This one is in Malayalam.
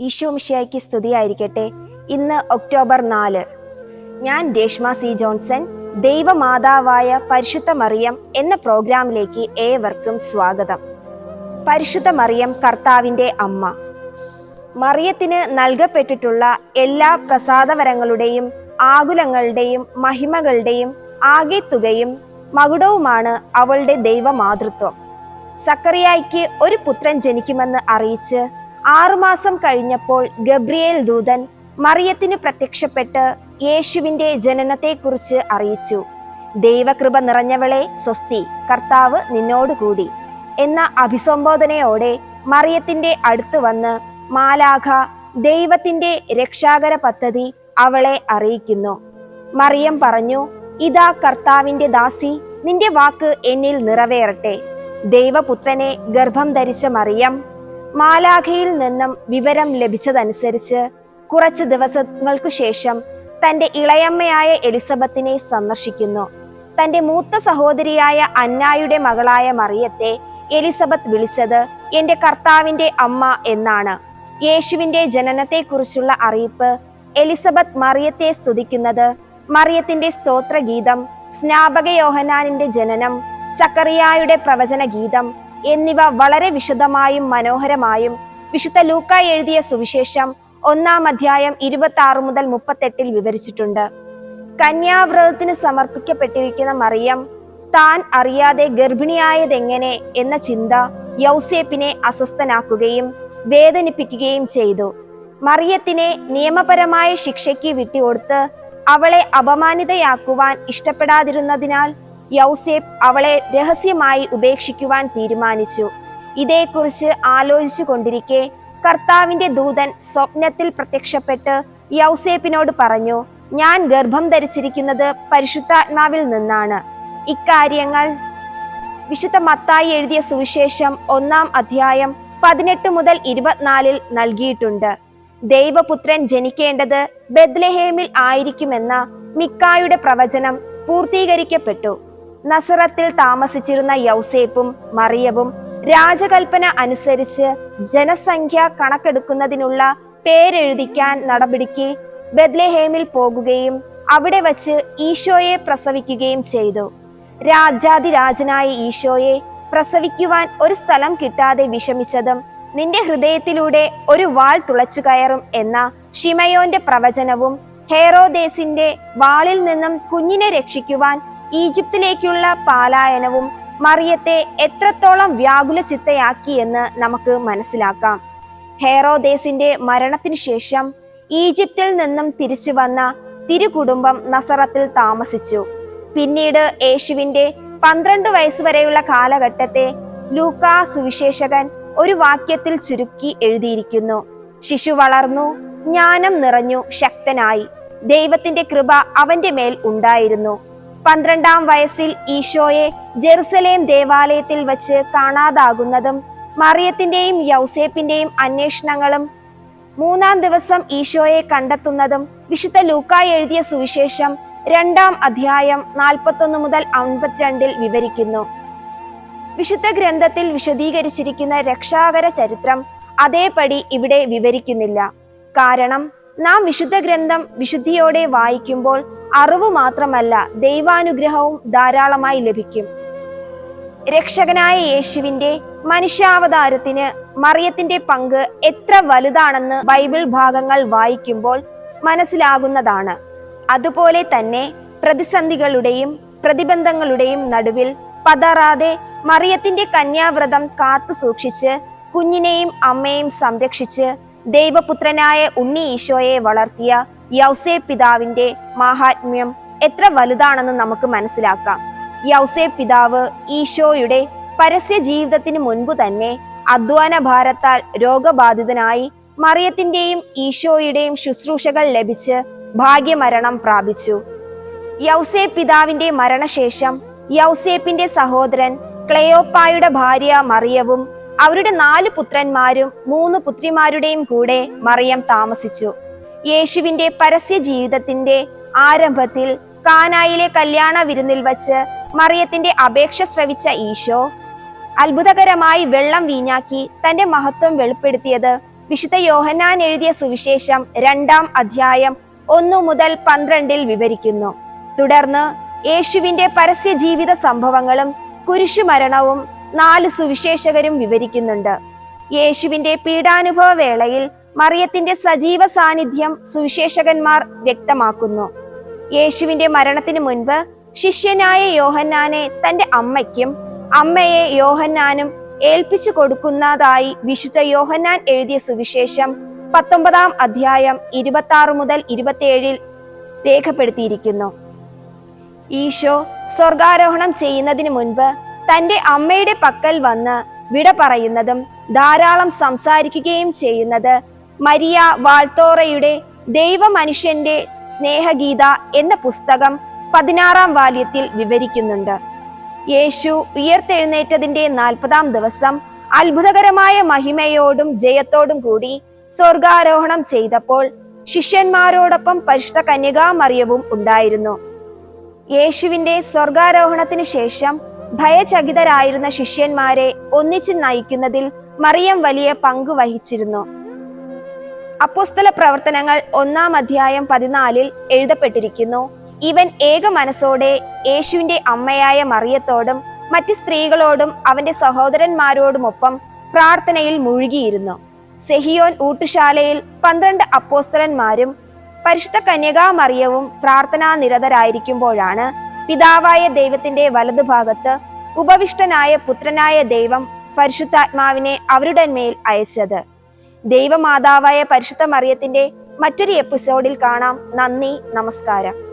ഈശോ മിഷിയായ്ക്ക് സ്തുതിയായിരിക്കട്ടെ. ഇന്ന് ഒക്ടോബർ നാല്. ഞാൻ രേഷ്മ സി ജോൺസൺ ദൈവമാതാവായ പരിശുദ്ധ മറിയം എന്ന പ്രോഗ്രാമിലേക്ക് ഏവർക്കും സ്വാഗതം. പരിശുദ്ധ മറിയം കർത്താവിന്റെ അമ്മ. മറിയത്തിന് നൽകപ്പെട്ടിട്ടുള്ള എല്ലാ പ്രസാദവരങ്ങളുടെയും ആകുലങ്ങളുടെയും മഹിമകളുടെയും ആകെത്തുകയും മകുടവുമാണ് അവളുടെ ദൈവമാതൃത്വം. സക്കറിയായിക്ക് ഒരു പുത്രൻ ജനിക്കുമെന്ന് അറിയിച്ച് ആറുമാസം കഴിഞ്ഞപ്പോൾ ഗബ്രിയേൽ ദൂതൻ മറിയത്തിന് പ്രത്യക്ഷപ്പെട്ട് യേശുവിന്റെ ജനനത്തെക്കുറിച്ച് അറിയിച്ചു. ദൈവകൃപ നിറഞ്ഞവളെ സ്വസ്തി കർത്താവ് നിന്നോടുകൂടി എന്ന അഭിസംബോധനയോടെ മറിയത്തിന്റെ അടുത്ത് വന്ന് മാലാഖ ദൈവത്തിന്റെ രക്ഷാകര പദ്ധതി അവളെ അറിയിക്കുന്നു. മറിയം പറഞ്ഞു ഇതാ കർത്താവിന്റെ ദാസി നിന്റെ വാക്ക് എന്നിൽ നിറവേറട്ടെ. ദൈവപുത്രനെ ഗർഭം ധരിച്ച മറിയം മാലാഖയിൽ നിന്നും വിവരം ലഭിച്ചതനുസരിച്ച് കുറച്ച് ദിവസങ്ങൾക്കു ശേഷം തന്റെ ഇളയമ്മയായ എലിസബത്തിനെ സന്ദർശിക്കുന്നു. തന്റെ മൂത്ത സഹോദരിയായ അന്നായുടെ മകളായ മറിയത്തെ എലിസബത്ത് വിളിച്ചത് എന്റെ കർത്താവിന്റെ അമ്മ എന്നാണ്. യേശുവിന്റെ ജനനത്തെക്കുറിച്ചുള്ള അറിയിപ്പ് എലിസബത്ത് മറിയത്തെ സ്തുതിക്കുന്നത് മറിയത്തിന്റെ സ്തോത്രഗീതം സ്നാപക യോഹനാനിന്റെ ജനനം സക്കറിയായുടെ പ്രവചന ഗീതം എന്നിവ വളരെ വിശദമായും മനോഹരമായും വിശുദ്ധ ലൂക്ക എഴുതിയ സുവിശേഷം ഒന്നാം അധ്യായം ഇരുപത്തി ആറ് മുതൽ മുപ്പത്തെട്ടിൽ വിവരിച്ചിട്ടുണ്ട്. കന്യാവ്രതത്തിന് സമർപ്പിക്കപ്പെട്ടിരിക്കുന്ന മറിയം താൻ അറിയാതെ ഗർഭിണിയായതെങ്ങനെ എന്ന ചിന്ത യൗസേപ്പിനെ അസ്വസ്ഥനാക്കുകയും വേദനിപ്പിക്കുകയും ചെയ്തു. മറിയത്തിനെ നിയമപരമായ ശിക്ഷയ്ക്ക് വിട്ടുകൊടുത്ത് അവളെ അപമാനിതയാക്കുവാൻ ഇഷ്ടപ്പെടാതിരുന്നതിനാൽ യൗസേപ്പ് അവളെ രഹസ്യമായി ഉപേക്ഷിക്കുവാൻ തീരുമാനിച്ചു. ഇതേക്കുറിച്ച് ആലോചിച്ചു കൊണ്ടിരിക്കെ കർത്താവിന്റെ ദൂതൻ സ്വപ്നത്തിൽ പ്രത്യക്ഷപ്പെട്ട് യൗസേപ്പിനോട് പറഞ്ഞു ഞാൻ ഗർഭം ധരിച്ചിരിക്കുന്നത് പരിശുദ്ധാത്മാവിൽ നിന്നാണ്. ഇക്കാര്യങ്ങൾ വിശുദ്ധ മത്തായി എഴുതിയ സുവിശേഷം ഒന്നാം അധ്യായം പതിനെട്ട് മുതൽ ഇരുപത്തിനാലിൽ നൽകിയിട്ടുണ്ട്. ദൈവപുത്രൻ ജനിക്കേണ്ടത് ബദ്ലഹേമിൽ ആയിരിക്കുമെന്ന മിക്കായുടെ പ്രവചനം പൂർത്തീകരിക്കപ്പെട്ടു. നസറത്തിൽ താമസിച്ചിരുന്ന യൗസേപ്പും മറിയവും രാജകൽപ്പന അനുസരിച്ച് ജനസംഖ്യ കണക്കെടുക്കുന്നതിനുള്ള പേരെഴുതിക്കാൻ നടപടിക്ക് ബദ്ലഹേമിൽ പോകുകയും അവിടെ വച്ച് ഈശോയെ പ്രസവിക്കുകയും ചെയ്തു. രാജാതിരാജനായ ഈശോയെ പ്രസവിക്കുവാൻ ഒരു സ്ഥലം കിട്ടാതെ വിഷമിച്ചതും നിന്റെ ഹൃദയത്തിലൂടെ ഒരു വാൾ തുളച്ചു കയറും എന്ന ഷിമയോന്റെ പ്രവചനവും ഹേറോദേസിന്റെ വാളിൽ നിന്നും കുഞ്ഞിനെ രക്ഷിക്കുവാൻ ഈജിപ്തിലേക്കുള്ള പാലായനവും മറിയത്തെ എത്രത്തോളം വ്യാകുല ചിത്തയാക്കി എന്ന് നമുക്ക് മനസ്സിലാക്കാം. ഹേറോദേസിന്റെ മരണത്തിനു ശേഷം ഈജിപ്തിൽ നിന്നും തിരിച്ചു വന്ന തിരുകുടുംബം നസറത്തിൽ താമസിച്ചു. പിന്നീട് യേശുവിന്റെ പന്ത്രണ്ട് വയസ്സ് വരെയുള്ള കാലഘട്ടത്തെ ലൂക്കാ സുവിശേഷകൻ ഒരു വാക്യത്തിൽ ചുരുക്കി എഴുതിയിരിക്കുന്നു. ശിശു വളർന്നു ജ്ഞാനം നിറഞ്ഞു ശക്തനായി. ദൈവത്തിന്റെ കൃപ അവന്റെ മേൽ ഉണ്ടായിരുന്നു. പന്ത്രണ്ടാം വയസ്സിൽ ഈശോയെ ജെറുസലേം ദേവാലയത്തിൽ വച്ച് കാണാതാകുന്നതും മറിയത്തിന്റെയും യൗസേപ്പിന്റെയും അന്വേഷണങ്ങളും മൂന്നാം ദിവസം ഈശോയെ കണ്ടെത്തുന്നതും വിശുദ്ധ ലൂക്ക എഴുതിയ സുവിശേഷം രണ്ടാം അധ്യായം നാൽപ്പത്തൊന്ന് മുതൽ അമ്പത്തിരണ്ടിൽ വിവരിക്കുന്നു. വിശുദ്ധ ഗ്രന്ഥത്തിൽ വിശദീകരിച്ചിരിക്കുന്ന രക്ഷാകര ചരിത്രം അതേപടി ഇവിടെ വിവരിക്കുന്നില്ല. കാരണം നാം വിശുദ്ധ ഗ്രന്ഥം വിശുദ്ധിയോടെ വായിക്കുമ്പോൾ അറിവ് മാത്രമല്ല ദൈവാനുഗ്രഹവും ധാരാളമായി ലഭിക്കും. രക്ഷകനായ യേശുവിന്റെ മനുഷ്യാവതാരത്തിന് മറിയത്തിന്റെ പങ്ക് എത്ര വലുതാണെന്ന് ബൈബിൾ ഭാഗങ്ങൾ വായിക്കുമ്പോൾ മനസ്സിലാകുന്നതാണ്. അതുപോലെ തന്നെ പ്രതിസന്ധികളുടെയും പ്രതിബന്ധങ്ങളുടെയും നടുവിൽ പതറാതെ മറിയത്തിന്റെ കന്യാവ്രതം കാത്തു സൂക്ഷിച്ച് കുഞ്ഞിനെയും അമ്മയും സംരക്ഷിച്ച് ദൈവപുത്രനായ ഉണ്ണി ഈശോയെ വളർത്തിയ യൗസേ പിതാവിന്റെ മാഹാത്മ്യം എത്ര വലുതാണെന്ന് നമുക്ക് മനസ്സിലാക്കാം. യൗസേ പിതാവ് ഈശോയുടെ പരസ്യ ജീവിതത്തിന് മുൻപ് തന്നെ അധ്വാന ഭാരത്താൽ രോഗബാധിതനായി മറിയത്തിന്റെയും ഈശോയുടെയും ശുശ്രൂഷകൾ ലഭിച്ച് ഭാഗ്യമരണം പ്രാപിച്ചു. യൗസേ പിതാവിന്റെ മരണശേഷം യൗസേപ്പിന്റെ സഹോദരൻ ക്ലെയോപ്പായുടെ ഭാര്യ മറിയവും അവരുടെ നാല് പുത്രന്മാരും മൂന്ന് പുത്രിമാരുടെയും കൂടെ മറിയം താമസിച്ചു. യേശുവിന്റെ പരസ്യ ജീവിതത്തിന്റെ ആരംഭത്തിൽ കാനായിലെ കല്യാണ വിരുന്നിൽ വച്ച് മറിയത്തിന്റെ അപേക്ഷ ശ്രവിച്ച ഈശോ അത്ഭുതകരമായി വെള്ളം വീഞ്ഞാക്കി തന്റെ മഹത്വം വെളിപ്പെടുത്തിയത് വിശുദ്ധ യോഹന്നാൻ എഴുതിയ സുവിശേഷം രണ്ടാം അധ്യായം ഒന്നു മുതൽ പന്ത്രണ്ടിൽ വിവരിക്കുന്നു. തുടർന്ന് യേശുവിന്റെ പരസ്യ ജീവിത സംഭവങ്ങളും കുരിശുമരണവും നാല് സുവിശേഷകരും വിവരിക്കുന്നുണ്ട്. യേശുവിന്റെ പീഡാനുഭവ വേളയിൽ മറിയത്തിന്റെ സജീവ സാന്നിധ്യം സുവിശേഷകന്മാർ വ്യക്തമാക്കുന്നു. യേശുവിന്റെ മരണത്തിന് മുൻപ് ശിഷ്യനായ യോഹന്നാനെ തന്റെ അമ്മയ്ക്കും അമ്മയെ യോഹന്നാനും ഏൽപ്പിച്ചു കൊടുക്കുന്നതായി വിശുദ്ധ യോഹന്നാൻ എഴുതിയ സുവിശേഷം പത്തൊമ്പതാം അധ്യായം ഇരുപത്തി ആറ് മുതൽ ഇരുപത്തിയേഴിൽ രേഖപ്പെടുത്തിയിരിക്കുന്നു. ഈശോ സ്വർഗാരോഹണം ചെയ്യുന്നതിന് മുൻപ് തന്റെ അമ്മയുടെ പക്കൽ വന്ന് വിട പറയുന്നതും ധാരാളം സംസാരിക്കുകയും ചെയ്യുന്നത് മരിയ വാൾത്തോറയുടെ ദൈവമനുഷ്യന്റെ സ്നേഹഗീത എന്ന പുസ്തകം പതിനാറാം വാല്യത്തിൽ വിവരിക്കുന്നുണ്ട്. യേശു ഉയർത്തെഴുന്നേറ്റതിന്റെ നാൽപ്പതാം ദിവസം അത്ഭുതകരമായ മഹിമയോടും ജയത്തോടും കൂടി സ്വർഗാരോഹണം ചെയ്തപ്പോൾ ശിഷ്യന്മാരോടൊപ്പം പരിശുദ്ധ കന്യകാമറിയവും ഉണ്ടായിരുന്നു. യേശുവിന്റെ സ്വർഗാരോഹണത്തിനു ശേഷം ഭയചകിതരായിരുന്ന ശിഷ്യന്മാരെ ഒന്നിച്ചു നയിക്കുന്നതിൽ മറിയം വലിയ പങ്ക് വഹിച്ചിരുന്നു. അപ്പോസ്തല പ്രവർത്തനങ്ങൾ ഒന്നാം അധ്യായം പതിനാലിൽ എഴുതപ്പെട്ടിരിക്കുന്നു. ഇവൻ ഏക മനസ്സോടെ യേശുവിന്റെ അമ്മയായ മറിയത്തോടും മറ്റ് സ്ത്രീകളോടും അവന്റെ സഹോദരന്മാരോടുമൊപ്പം പ്രാർത്ഥനയിൽ മുഴുകിയിരുന്നു. സെഹിയോൻ ഊട്ടുശാലയിൽ പന്ത്രണ്ട് അപ്പോസ്തലന്മാരും പരിശുദ്ധ കന്യകാമറിയവും പ്രാർത്ഥനാ നിരതരായിരിക്കുമ്പോഴാണ് പിതാവായ ദൈവത്തിന്റെ വലതുഭാഗത്ത് ഉപവിഷ്ടനായ പുത്രനായ ദൈവം പരിശുദ്ധാത്മാവിനെ അവരുടെ മേൽ അയച്ചത്. ദൈവമാതാവായ പരിശുദ്ധ മറിയത്തിന്റെ മറ്റൊരു എപ്പിസോഡിൽ കാണാം. നന്ദി നമസ്കാരം.